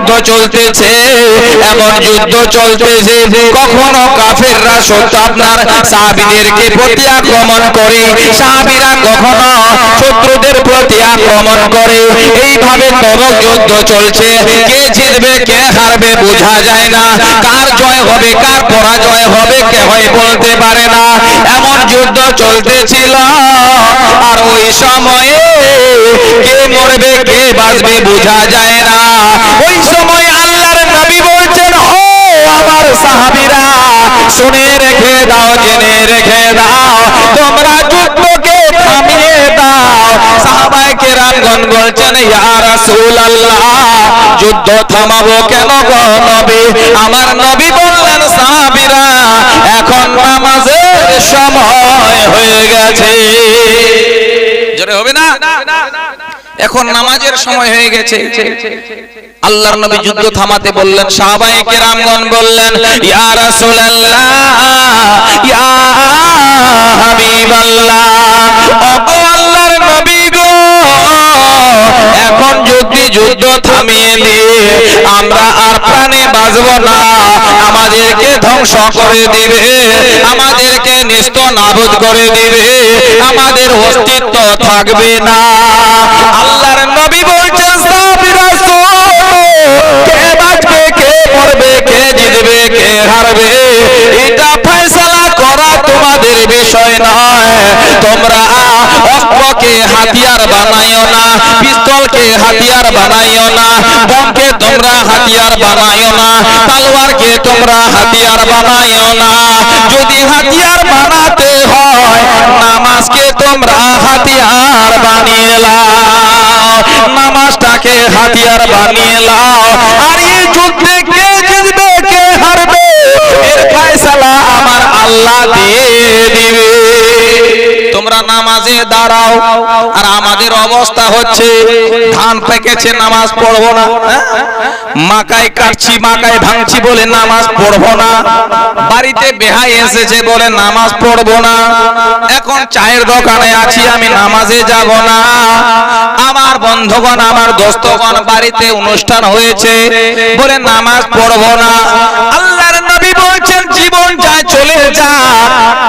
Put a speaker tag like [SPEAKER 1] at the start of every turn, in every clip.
[SPEAKER 1] যুদ্ধ চলতেছে, এমন যুদ্ধ চলতেছে, কখনো কাফেররা সত্য আপনার সাহাবীদেরকে প্রতি আক্রমণ করে, সাহাবীরা কখনো শত্রুদের প্রতি আক্রমণ করে। এইভাবে তবক যুদ্ধ চলছে, কে জিতবে, কে হারবে বোঝা যায় না। কার জয় হবে, কার পরাজয় হবে কে হয় বলতে পারে না। এমন যুদ্ধ চলতেছিল, আর ওই সময়ে কে মরবে, কে বাঁচবে বোঝা যায় না। ওই সময় আল্লাহর নবী বলছেন ও আমার সাহাবীরা শুনে রেখে দাও জেনে রেখে দাও। তোমরা যুদ্ধকে থামিয়ে দাও। সাহাবায়ে কেরামগণ বলছেন ইয়া রাসূলুল্লাহ যুদ্ধ থামাবো কেন গো নবী? আমার নবী বললেন সাহাবীরা এখন নামাজের সময় হয়ে গেছে। জোরে হবে না? এখন নামাজের সময় হয়ে গেছে। আল্লাহর নবী যুদ্ধ থামাতে বললেন সাহাবায়ে কেরামগণ বললেন ইয়া রাসূলুল্লাহ ইয়া ধ্বংস করে দিবে। আমাদেরকে নিস্ত নাবুদ করে দিবে। আমাদের অস্তিত্ব থাকবে না। আল্লাহর নবী বলছেন কে বাঁচবে, কে মরবে, কে জিতবে, কে হারবে, এটা ফয়সালা করা তোমাদের বিষয় নয় তোমরা অস্ত্রকে হাতিয়ার বানাইও না পিস্তলকে হাতিয়ার বানাইও না বমকে তোমরা হাতিয়ার বানাইও না তালোয়ারকে তোমরা হাতিয়ার বানাইও না যদি হাতিয়ার বানাতে হয় নামাজকে তোমরা হাতিয়ার বানিয়ে লাও নামাজটাকে হাতিয়ার বানিয়ে লাও আর এই যুদ্ধে কে জিতবে কে হারবে এর ফয়সালা আমার আল্লাহ দিয়ে দিবে তোমরা নামাজে দাঁড়াও, আর আমাদের অবস্থা হচ্ছে, ধান পেকেছে, নামাজ পড়ব না। মাকায় কাটছি, মাকায় ভাঙছি বলে নামাজ পড়ব না। বাড়িতে বেহাই এসেছে বলে নামাজ পড়ব না। এখন চায়ের দোকানে আছি, আমি নামাজে যাব না। আমার বন্ধুগণ, আমার দোস্তগণ, বাড়িতে অনুষ্ঠান হয়েছে বলে নামাজ পড়ব না। বলছেন জীবন যায় চলে যা,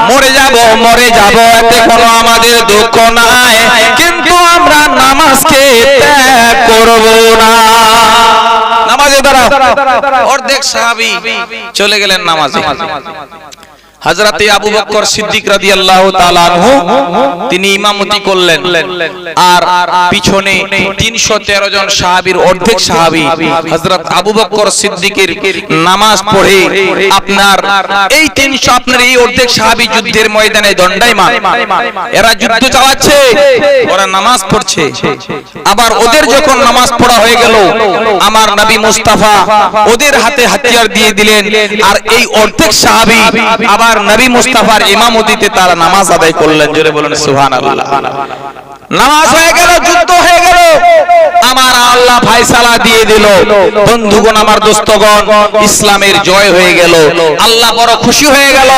[SPEAKER 1] মরে যাব মরে যাব, এতে কোনো আমাদের দুঃখ নাই। কিন্তু আমরা নামাজকে ত্যাগ করব না। নামাজে দাঁড়াও। অর্ধেক সাহাবি চলে গেলেন নামাজে। হযরতে আবু বকর সিদ্দিক রাদিয়াল্লাহু তাআলা আনহু তিনি ইমামতি করলেন। আর পিছনে 313 জন সাহাবীর অর্ধেক সাহাবী। হযরত আবু বকর সিদ্দিকের নামাজ পড়ে আপনার এই 300 আপনার এই অর্ধেক সাহাবী যুদ্ধের ময়দানে দণ্ডায়মান। এরা যুদ্ধ চালাচ্ছে ওরা নামাজ পড়ছে। আবার ওদের যখন নামাজ পড়া হয়ে গেল আমার নবী মুস্তাফা ওদের হাতে হাতিয়ার দিয়ে দিলেন। আর এই অর্ধেক সাহাবী আবার নবী মুস্তাফার ইমামতিতে তারা নামাজ আদায় করলেন, জোরে বলেন, সুবহানাল্লাহ। নামাজ হয়ে গেল, যুদ্ধ হয়ে গেল। আমার আল্লাহ ফায়সালা দিয়ে দিল। বন্ধুগণ, আমার দোস্তগণ, ইসলামের জয় হয়ে গেল। আল্লাহ বড় খুশি হয়ে গেল,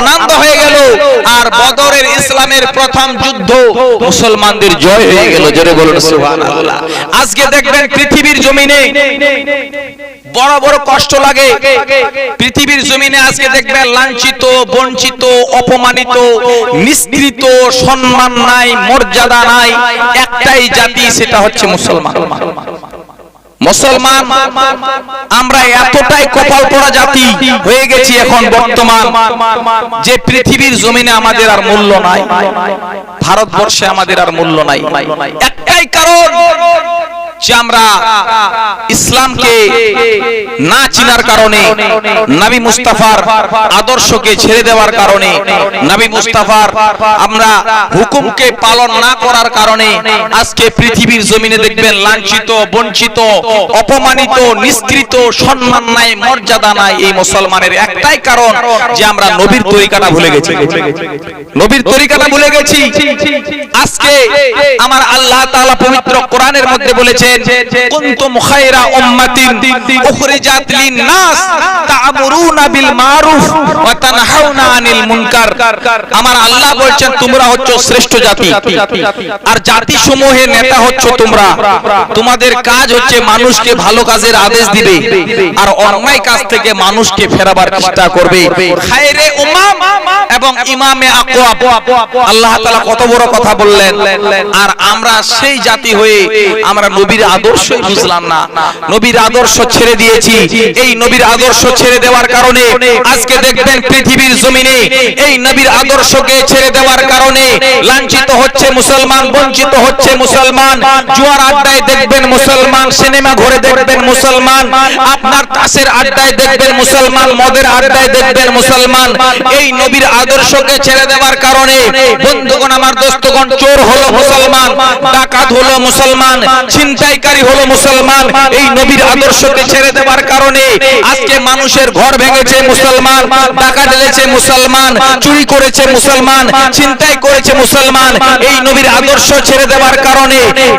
[SPEAKER 1] আনন্দ হয়ে গেল। আর বদরের ইসলামের প্রথম যুদ্ধ মুসলমানদের জয় হয়ে গেল, জোরে বলুন, সুবহানাল্লাহ। আজকে দেখবেন পৃথিবীর জমিনে বড় বড় কষ্ট লাগে। পৃথিবীর জমিনে আজকে দেখবেন লাঞ্ছিত, বঞ্চিত, অপমানিত নিষ্কৃত সম্মান নাই, মর্যাদা নাই। একটাই জাতি, সেটা হচ্ছে মুসলমান। মুসলমান, আমরা এতটাই কপাল পড়া জাতি হয়ে গেছি এখন বর্তমান, যে পৃথিবীর জমিনে আমাদের আর মূল্য নাই, ভারতবর্ষে আমাদের আর মূল্য নাই। একটাই কারণ যে আমরা ইসলামকে না চিনার কারণে, নবী মুস্তাফার আদর্শকে ছেড়ে দেওয়ার কারণে, নবী মুস্তাফার আমরা হুকুমকে পালন না করার কারণে আজকে পৃথিবীর জমিনে দেখবেন লাঞ্ছিত, বঞ্চিত, অপমানিত, নিষ্কৃত, সম্মান নাই, মর্যাদা নাই এই মুসলমানের একটাই কারণ যে আমরা নবীর তরিকাটা ভুলে গেছি। নবীর তরিকাটা ভুলে গেছি। আজকে আমার আল্লাহ তাআলা পবিত্র কোরআনের মধ্যে বলেছেন কুনতুম খায়রা উম্মাতিন উখরিজাত লিন-নাস তা'মুরুনা বিল মারুফ ওয়া তানহাউনা আনিল মুনকার। আমার আল্লাহ বলছেন, তোমরা হচ্ছ শ্রেষ্ঠ জাতি আর জাতি সমূহের নেতা হচ্ছ তোমরা। তোমাদের কাজ হচ্ছে মানুষকে ভালো কাজের আদেশ দিবে আর অন্যায় কাজ থেকে মানুষকে ফেরাবার চেষ্টা করবে। খায়রে এবং ইমামে আকওয়াব আল্লাহ তাআলা কত বড় কথা বললেন। আর আমরা সেই জাতি হয়ে আমরা নবীর আদর্শই বুঝলাম না। নবীর আদর্শ ছেড়ে দিয়েছি। এই নবীর আদর্শ ছেড়ে দেওয়ার কারণে আজকে দেখবেন পৃথিবীর জমিনে এই নবীর আদর্শকে ছেড়ে দেওয়ার কারণে লাঞ্ছিত হচ্ছে মুসলমান বঞ্চিত হচ্ছে মুসলমান। জুয়ার আড্ডায় দেখবেন মুসলমান সিনেমা ঘরে দেখবেন মুসলমান। আপনার তাসের আড্ডায় দেখবেন মুসলমান মদের আড্ডায় দেখবেন মুসলমান। এই নবীর আদর্শকে ছেড়ে দেওয়ার কারণে বন্ধুগণ আমার দোস্তগণ, চোর হলো মুসলমান, ডাকাত হলো মুসলমান, ছিনতাইকারী হলো মুসলমান, এই নবীর আদর্শকে ছেড়ে দেওয়ার কারণে আজকে মানুষের ঘর ভেঙেছে মুসলমান, টাকা ঢেলেছে মুসলমান, চুরি করেছে মুসলমান, ছিনতাই করেছে মুসলমান, এই নবীর আদর্শ ছেড়ে দেওয়ার কারণে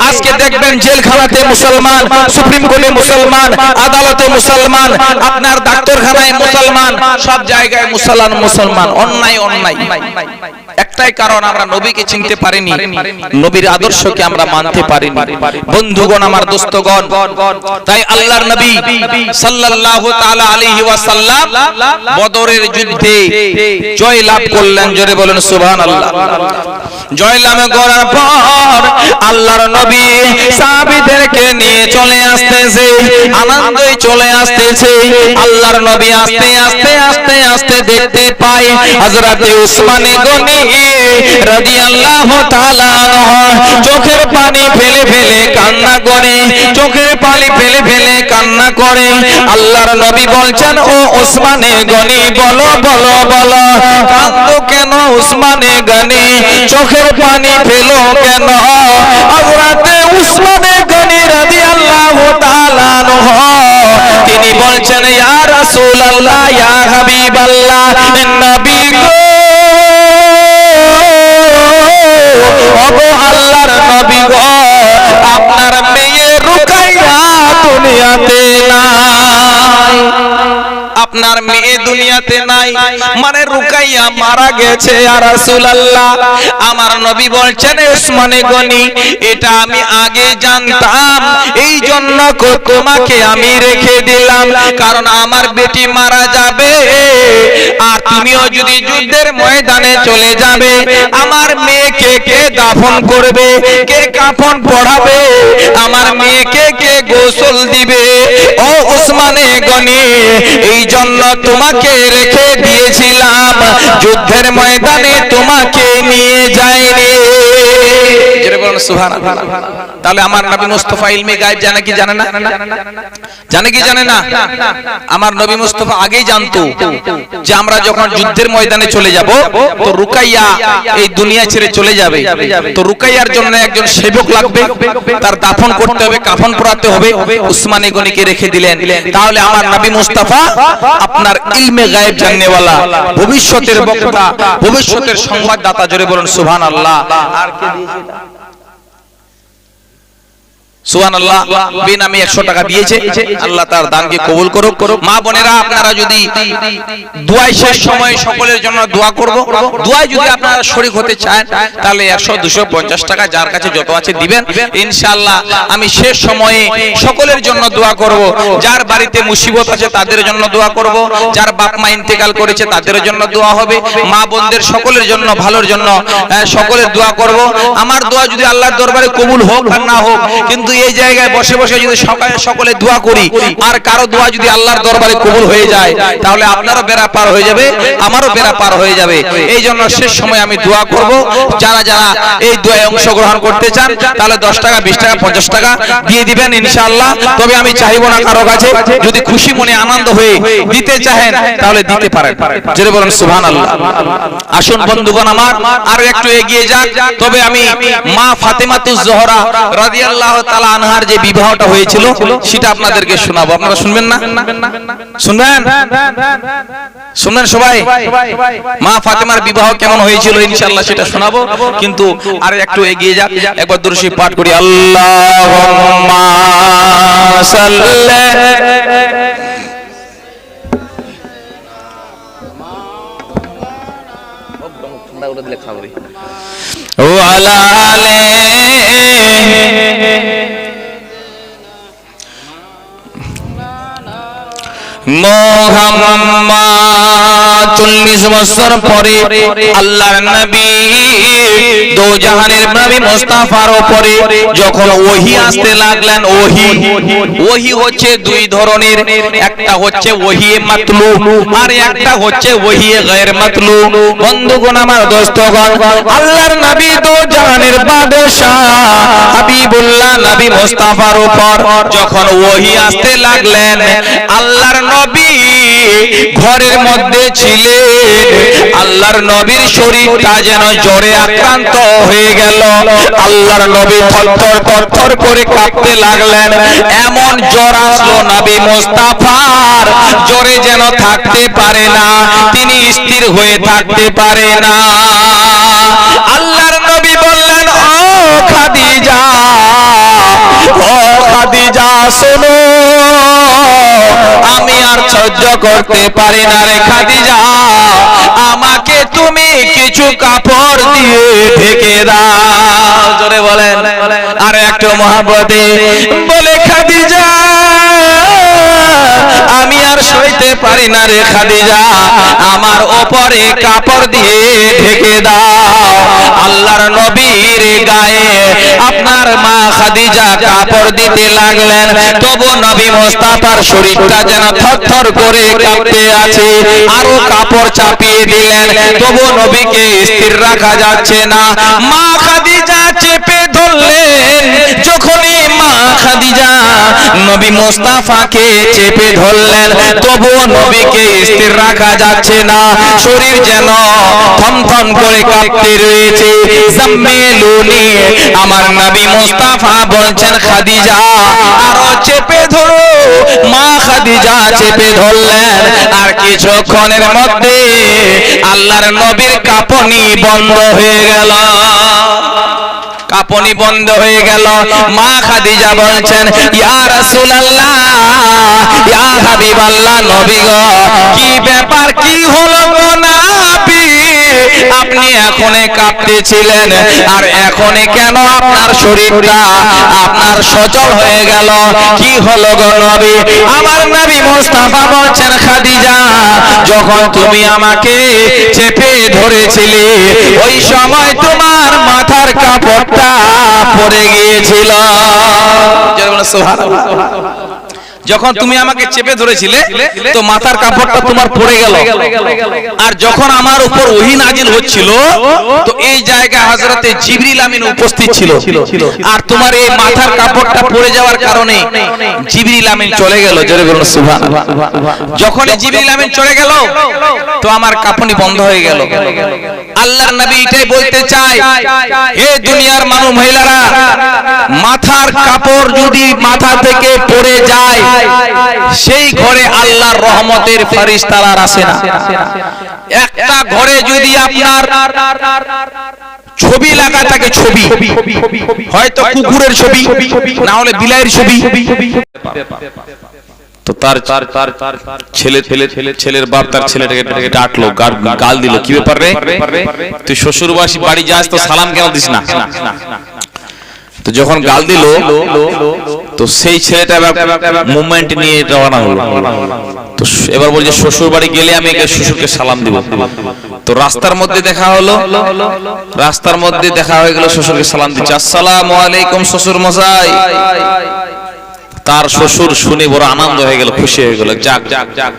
[SPEAKER 1] আজকে দেখবেন জেলখানাতে মুসলমান, সুপ্রিম কোর্টে মুসলমান, আদালতে মুসলমান, আপনার ডাক্তারখানায় মুসলমান, সব জায়গায় মুসলমান মুসলমান, অন্যায় অন্যায়। একটাই কারণ আমরা নবীকে চিনতে পারিনি। নবীর আদর্শকে আমরা মানতে পারিনি। বন্ধুগণ, আমার দোস্তগণ, তাই আল্লাহর নবী সাল্লাল্লাহু তাআলা আলাইহি ওয়াসাল্লাম বদরের যুদ্ধে জয় লাভ করলেন। জোরে বলেন, সুবহানাল্লাহ। জয় লাভ করার পর আল্লাহর নবী সাহাবীদেরকে নিয়ে চলে আসতেছে আনন্দই চলে আসতেছে। আল্লাহর নবী আস্তে আস্তে আস্তে আস্তে দেখতে পায় হযরত উসমান গনি চোখের পানি ফেলে ফেলে কান্না করে, চোখের পানি ফেলে ফেলে কান্না করে। আল্লাহর নবী বলছেন, ও উসমানে গনি, বলো বলো বলো কান্দো কেন উসমানে গনি? চোখের পানি ফেলো কেন? হযরতে উসমানে গনি রাদিয়াল্লাহু তাআলা তিনি বলছেন, ইয়া রাসূলুল্লাহ, ইয়া হাবিবাল্লাহ নবী গো ওগো আল্লাহর নবী গো আপনার মেয়ে রুকাইয়া দুনিয়াতে নাই। আপনার মেয়ে দুনিয়াতে নাই। মানে রুকাইয়া মারা গেছে আর রাসূলুল্লাহ। আমার নবী বলছেন উসমানে গনি, এটা আমি আগে জানতাম। এই জন্য তোমাকে আমি রেখে দিলাম, কারণ আমার বেটি মারা যাবে। আর তুমিও যদি যুদ্ধের ময়দানে চলে যাবে, আমার মেয়েকে কে দাফন করবে? কে কাফন পড়াবে? আমার মেয়েকে কে গোসল দিবে? ও উসমানে গনি, এই জন্য তোমাকে রেখে দিয়েছিলাম। যুদ্ধের ময়দানে তোমাকে নিয়ে যায়নি সুবহানাল্লাহ। তাহলে আমার নবী মুস্তফা ইলমে গায়েব জানে কি জানে না? জানে কি জানে না? আমার নবী মুস্তফা আগেই জানতো যে আমরা যখন যুদ্ধের ময়দানে চলে যাব, তো রুকাইয়া এই দুনিয়া ছেড়ে চলে যাবে। তো রুকাইয়ার জন্য একজন সেবক লাগবে, তার দাফন করতে হবে, কাফন পরাতে হবে, উসমানে গনিকে রেখে দিলেন। তাহলে আমার নবী মুস্তাফা আপনার ইলমে গায়েব জাননেওয়ালা, ভবিষ্যতের বক্তা, ভবিষ্যতের সংবাদদাতা, জোরে বলুন, সুবহানাল্লাহ। আর কে দিয়েছে? আমি শেষ সময়ে সকলের জন্য দোয়া করব যার বাড়িতে মুসিবত আছে, তাদের জন্য দোয়া করব। যার বাপ মা ইন্তেকাল করেছে, তাদের জন্য দোয়া হবে। মা বোনদের সকলের জন্য, ভালোর জন্য সকলের দোয়া করব। আমার দোয়া যদি আল্লাহর দরবারে কবুল হোক না হোক, কিন্তু এই জায়গায় বসে বসে যদি সকালে সকলে দোয়া করি, আর কারও দোয়া যদি আল্লাহর দরবারে কবুল হয়ে যায়, তাহলে আপনারও বেড়া পার হয়ে যাবে, আমারও বেড়া পার হয়ে যাবে। এই জন্য শেষ সময় আমি দোয়া করব। যারা যারা এই দোয়ায় অংশগ্রহণ করতে চান, তাহলে দশ টাকা, বিশ টাকা, পঞ্চাশ টাকা দিয়ে দিবেন ইনশাআল্লাহ। তবে আমি চাইব না কারও কাছে। যদি খুশি মনে আনন্দ হয়ে দিতে চাহেন, তাহলে দিতে পারেন। জোরে বলেন সুবহান আল্লাহ আসুন বন্ধুগণ আমার, আরও একটু এগিয়ে যাক। তবে আমি মা ফাতেমাতুজ জোহরা রাদিয়াল্লাহু তাআলা তালা আনহার যে বিবাহটা হয়েছিল, সেটা আপনাদেরকে শোনাবো। আপনারা শুনবেন না? শুনবেন? শুনবেন সবাই? মা ফাতেমার বিবাহ কেমন হয়েছিল ইনশাল্লাহ সেটা শোনাবো। কিন্তু আর একটু এগিয়ে যাক। একবার দুরুশি পাঠ করি। আল্লাহ ও আলা মোহাম্মদ চল্লিশ বছর পরে আল্লাহর নবী দো জাহানের নবী মুস্তাফার উপরে যখন ওহি আসতে লাগলেন, ওহি ওহি হচ্ছে দুই ধরনের, একটা হচ্ছে ওহি মাতলু আর একটা হচ্ছে ওহি গায়র মাতলু বন্ধুগণ আমার দোস্তগণ, আল্লাহর নবী দো জাহানের বাদশা হাবিবুল্লাহ নবী মুস্তাফার উপর যখন ওহি আসতে লাগলেন, আল্লাহর নবী ঘরের মধ্যে ছিলেন। আল্লাহর নবীর শরীরটা যেন জ্বরে আক্রান্ত হয়ে গেল। আল্লাহর নবী থরথর থরথর করে কাঁপতে লাগলেন। এমন জ্বর আসলো নবী মোস্তাফার। জ্বরে যেন থাকতে পারে না, তিনি স্থির হয়ে থাকতে পারে না। আল্লাহর নবী বললেন, ও খাদিজা ও খাদিজা, শোনো। আমি আর সহ্য করতে পারি না রে খাদিজা। আমাকে তুমি কিছু কাপড় দিয়ে ঢেকে দাও। জোরে বলেন। আর একটু মহাবতে বলে, খাদিজা আমি আর সইতে পারি না রে খাদিজা। আমার ওপরে কাপড় দিয়ে ঢেকে দাও। আল্লাহর নবীর গায়ে আপনার মা খাদিজা কাপড় দিতে লাগলেন। তবু নবী মোস্তাফার শরীরটা যেন থরথর করে কাঁপতে আছে, আরও কাপড় চাপিয়ে দিলেন। তবু নবীকে স্থির রাখা যাচ্ছে না। মা খাদিজা চেপে ধরলেন যখনই মা খাদিজা নবী মোস্তাফাকে চেপে ধরলেন, তবুও নবীকে স্থির রাখা যাচ্ছে না। শরীর যেন থমথম করে কাঁপতে রয়েছে। জাম্মেলুনি আমার নবী মোস্তাফা বলছেন, খাদিজা, আরও চেপে ধরো। মা খাদিজা চেপে ধরলেন, আর কিছুক্ষণের মধ্যে আল্লাহর নবীর কাঁপনি বন্ধ হয়ে গেল। কাপনি বন্ধ হয়ে গেল। মা খাদিজা বলছেন, ইয়া রাসূলুল্লাহ, ইয়া হাবিবাল্লাহ নবী গো, কি ব্যাপার, কি হলো আপনি এখনে কাঁপতেছিলেন। আর এখনে কেন আপনার শরীরটা আপনার সচল হয়ে গেল? কি হলো গো নবী? আমার নবী মুস্তাফা বলছেন, খাদিজা, যখন তুমি আমাকে চেপে ধরেছিলে, ওই সময় তোমার মাথার কাপড়টা পড়ে গিয়েছিল। যখন তুমি আমাকে চেপে ধরেছিলে তো মাথার কাপড়টা তোমার পড়ে গেল। আর যখন আমার উপর ওহি নাজিল হচ্ছিল তো এই জায়গায় হযরতে জিবরিল আমিন উপস্থিত ছিল। আর তোমার এই মাথার কাপড়টা পড়ে যাওয়ার কারণে জিবরিল আমিন চলে গেল। জোরে বলুন সুবহানাল্লাহ। যখন জিবরিল আমিন চলে গেল তো আমার কাঁপুনি বন্ধ হয়ে গেল। আল্লাহর নবী এটাই বলতে চায় হে দুনিয়ার মানুষ মহিলারা মাথার কাপড় যদি মাথা থেকে পড়ে যায় সেই ঘরে আল্লাহর রহমতের ফেরেশতারা আসে না। একটা ঘরে যদি আপনার ছবি লাগা থাকে, ছবি। হয়তো কুকুরের ছবি, না হলে বিলাইয়ের ছবি। বাড়ি যাস তো সালাম দিস না? তো যখন গাল দিল তো সেই ছেলেটা মুভমেন্ট নিয়ে রওনা হলো। তো এবার বলছে শ্বশুর বাড়ি গেলে আমি একে শ্বশুরকে সালাম দিব। তো রাস্তার মধ্যে দেখা হলো। রাস্তার মধ্যে দেখা হয়ে গেল, শ্বশুরকে সালাম দিচ্ছে। আসসালামু আলাইকুম শ্বশুর মশাই তার শ্বশুর শুনে বড় আনন্দ হয়ে গেল, খুশি হয়ে গেল, যাক যাক যাক।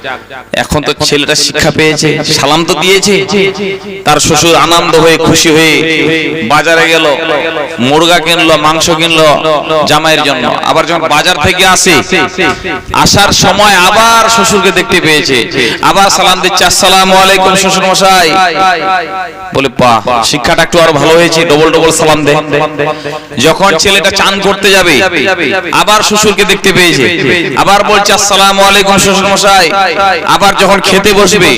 [SPEAKER 1] এখন তো ছেলেটা শিক্ষা পেয়েছে, সালাম তো দিয়েছে। তার শ্বশুর আনন্দ হয়ে, খুশি হয়ে বাজারে গেল, মুরগা কিনলো, মাংস কিনলো জামাইয়ের জন্য। আবার যখন বাজার থেকে আসে, আসার সময় আবার শ্বশুরকে দেখতে পেয়েছে। আবার সালাম দিচ্ছে, আসসালামু আলাইকুম শ্বশুর মশাই। বলে, বাহ, শিক্ষাটা একটু আরও ভালো হয়েছে, ডবল ডবল সালাম দে। যখন ছেলেটা চান করতে যাবে, আবার শ্বশুরকে দেখতে পেয়েছে। আবার বলছে আসসালামু আলাইকুম শ্বশুর মশাই আবার যখন খেতে বসবে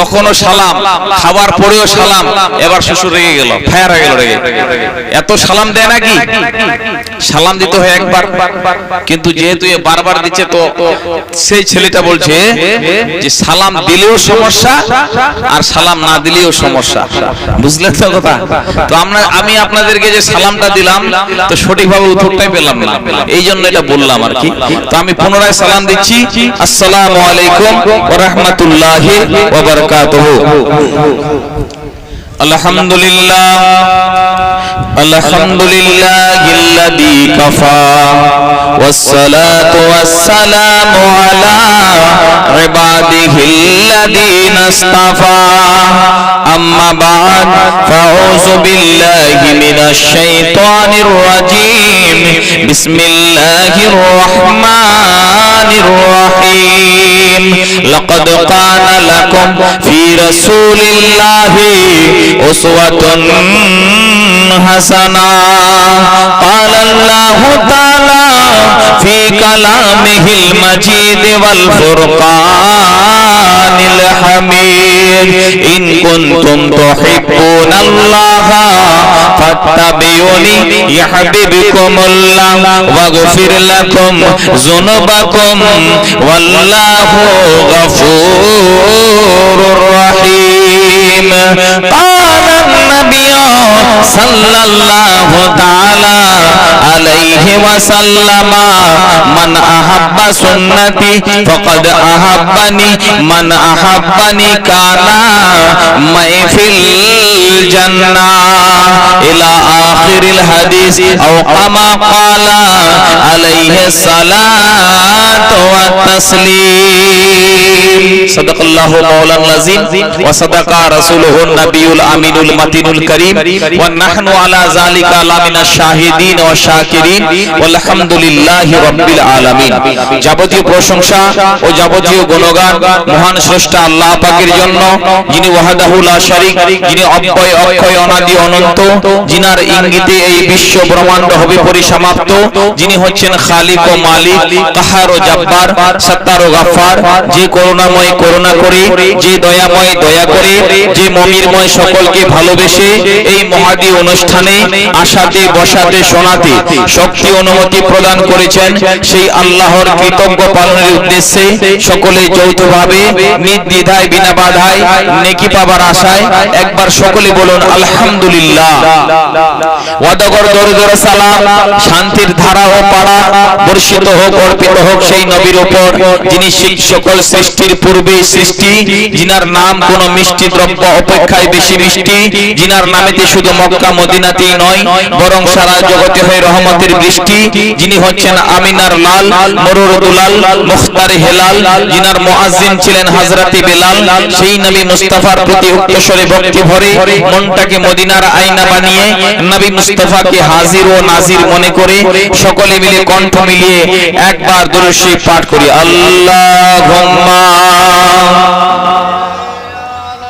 [SPEAKER 1] তখনও সালাম। খাবার পরেও সালাম। এবার শ্বশুর রেগে গেল ফায়ার হয়ে গেল রেগে এত সালাম দেয় নাকি? সালাম দিতে হয় একবার। কিন্তু যেহেতু এ বারবার দিচ্ছে তো সেই ছেলেটা বলছে যে সালাম দিলেও সমস্যা আর সালাম না দিলেও সমস্যা। বুঝলেন তো কথা? তো আমরা আমি আপনাদেরকে যে সালামটা দিলাম তো সঠিকভাবে উত্তরটাই পেলাম না। এই জন্য এটা বললাম আর কি তো আমি পুনরায় সালাম দিচ্ছি আসসালামু আলাইকুম ওয়া রাহমাতুল্লাহি ওয়া বারাকাতুহু আলহামদুলিল্লাহ الحمد لله الذي كفى والصلاة والسلام على عباده الذين اصطفى. أما بعد فأعوذ بالله من الشيطان الرجيم. بسم الله الرحمن الرحيم. لقد كان لكم في رسول الله أسوة حسنة قال الله تعالى في كلامه المجيد والفرقان الحميد إن كنتم تحبون الله فاتبعوني يحببكم الله واغفر لكم ذنوبكم والله غفور رحيم قال সাল্লাল্লাহু তাআলা আলাইহি ওয়াসাল্লাম, মান আহাব্বা সুন্নতি, ফাকাদ আহাব্বানি, মান আহাব্বানি কানা মাইফিল জান্নাহ, ইলা آخر الحديث أو كما قال عليه الصلاة والتسليم صدق الله مولانا العظيم وصدق رسوله النبي الأمين المتين الكريم ونحن على ذلك لمن الشاهدين والشاكرين والحمد لله رب العالمين যাবতীয় প্রশংসা ও যাবতীয় গুণগান মহান স্রষ্টা আল্লাহ পাকের জন্য যিনি ওয়াহাদাহুল লা শারীক যিনি অব্যয় অক্ষয় অনাদি অনন্ত যিনার ইঙ্গিতে এই বিশ্ব ব্রহ্মাণ্ড হবে পরিসমাপ্ত, যিনি হচ্ছেন খালিক ও মালিক, কাহার ও জাব্বার, সত্তার ও গাফফার যে করুণাময় করুণা করে, যে দয়াময় দয়া করে, যে মমিরময় সকলকে ভালোবেসে এই মহাদি অনুষ্ঠানে আশাতে, বসাতে, শোনাতে শক্তি অনুমতি প্রদান করেছেন সেই আল্লাহর কৃতজ্ঞ পালনের উদ্দেশ্যে সকলে যৌথভাবে, নির্দ্বিধায়, বিনা বাধায়, নেকি পাবার আশায় একবার সকলে বলুন, আলহামদুলিল্লাহ। ওয়াদাগর দরদর সালাম। শান্তির ধারা ও পাড়া, বর্ষিত হোক, অর্পিত হোক সেই নবীর উপর, যিনি সকল সৃষ্টির পূর্বে সৃষ্টি, যিনার নাম কোন মিষ্টি দ্রব্য অপেক্ষায় বেশি মিষ্টি, যিনার নামেতে শুধু মক্কা মদিনাতেই নয়, বরং সারা জগতে হয় রহমতের বৃষ্টি, যিনি হচ্ছেন আমিনার লাল, মরুর দুলাল, মুখতার হেলাল, যিনার মুআজ্জিন ছিলেন হযরতে বেলাল, সেই নবী মুস্তাফার প্রতি উক্তস্বরে ভক্তি ভরে মনটাকে মদিনার আয়না বানিয়ে নবী মুস্তাফাকে হাজির ও নাজির মনে করে সকলে মিলে কণ্ঠ মিলিয়ে একবার দুরুশি পাঠ করি। আল্লাহ